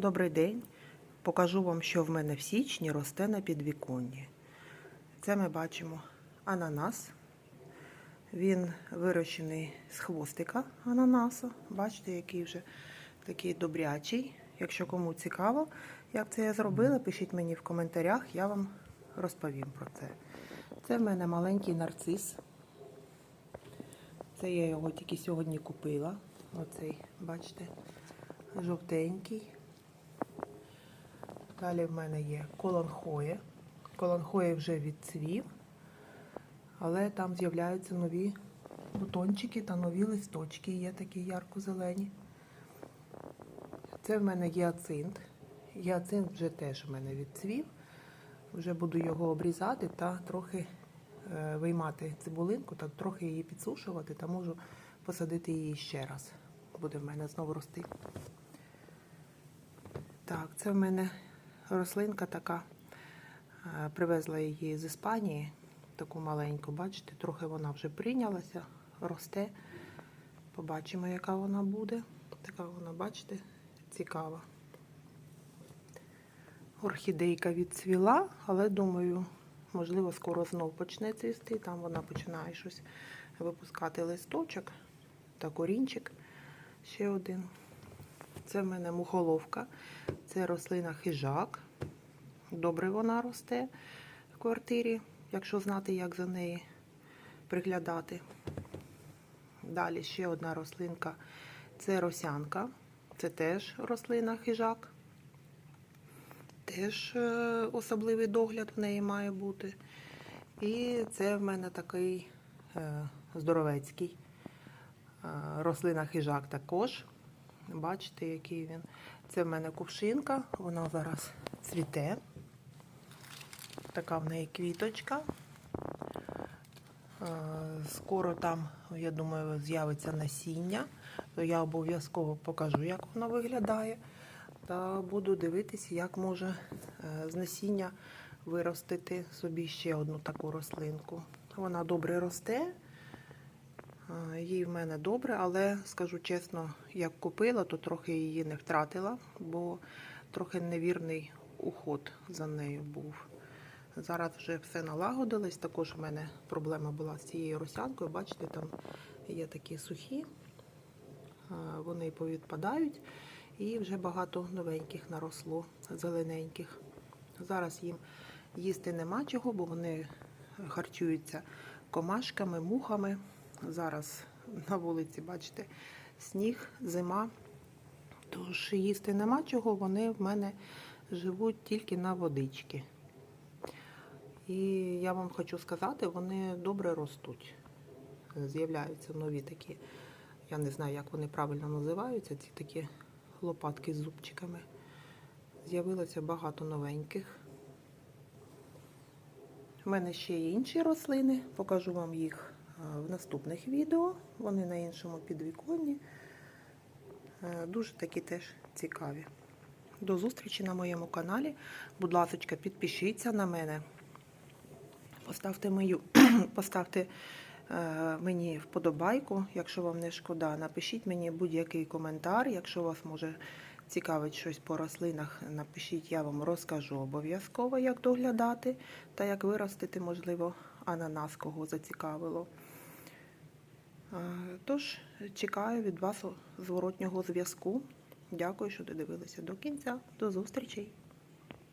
Добрий день. Покажу вам, що в мене в січні росте на підвіконні. Це ми бачимо ананас. Він вирощений з хвостика ананасу. Бачите, який вже такий добрячий. Якщо кому цікаво, як це я зробила, пишіть мені в коментарях, я вам розповім про це. Це в мене маленький нарцис. Це я його тільки сьогодні купила. Оцей, бачите, жовтенький. Далі в мене є колонхоє. Колонхоє вже відцвів, але там з'являються нові бутончики та нові листочки, є такі ярко-зелені. Це в мене гіацинт. Гіацинт вже теж в мене відцвів. Вже буду його обрізати та трохи е, виймати цибулинку, та трохи її підсушувати, та можу посадити її ще раз. Буде в мене знову рости. Так, це в мене рослинка така. Е, Привезла її з Іспанії, таку маленьку, бачите, трохи вона вже прийнялася, росте. Побачимо, яка вона буде. Така вона, бачите, цікава. Орхідейка відцвіла, але думаю, можливо, скоро знов почне цвісти. Там вона починає щось випускати листочок та корінчик. Ще один. Це в мене мухоловка. Це рослина хижак. Добре вона росте в квартирі, якщо знати, як за неї приглядати. Далі ще одна рослинка це росянка. Це теж рослина хижак. Теж е, особливий догляд в неї має бути. І це в мене такий е, здоровецький е, рослина хижак також. Бачите, який він. Це в мене кувшинка, вона зараз цвіте. Така в неї квіточка. Е, Скоро там, я думаю, з'явиться насіння, то я обов'язково покажу, як воно виглядає. Та буду дивитися, як може е, з насіння виростити собі ще одну таку рослинку. Вона добре росте, їй в мене добре, але скажу чесно, як купила, то трохи її не втратила, бо трохи невірний уход за нею був. Зараз вже все налагодилось. Також в мене проблема була з цією росянкою. Бачите, там є такі сухі, вони повідпадають. І вже багато новеньких наросло, зелененьких. Зараз їм їсти нема чого, бо вони харчуються комашками, мухами. Зараз на вулиці, бачите, сніг, зима. Тож їсти нема чого, вони в мене живуть тільки на водички. І я вам хочу сказати, вони добре ростуть. З'являються нові такі, я не знаю, як вони правильно називаються, ці такі лопатки з зубчиками. З'явилося багато новеньких. У мене ще є інші рослини, покажу вам їх в наступних відео. Вони на іншому підвіконні. Е, Дуже такі теж цікаві. До зустрічі на моєму каналі. Будь ласка, підпишіться на мене. Поставте мою, поставте е, мені вподобайку, якщо вам не шкода. Напишіть мені будь-який коментар. Якщо вас може цікавить щось по рослинах, напишіть, я вам розкажу обов'язково, як доглядати та як виростити, можливо, ананас, кого зацікавило. Тож, чекаю від вас зворотнього зв'язку. Дякую, що додивилися до кінця. До зустрічей!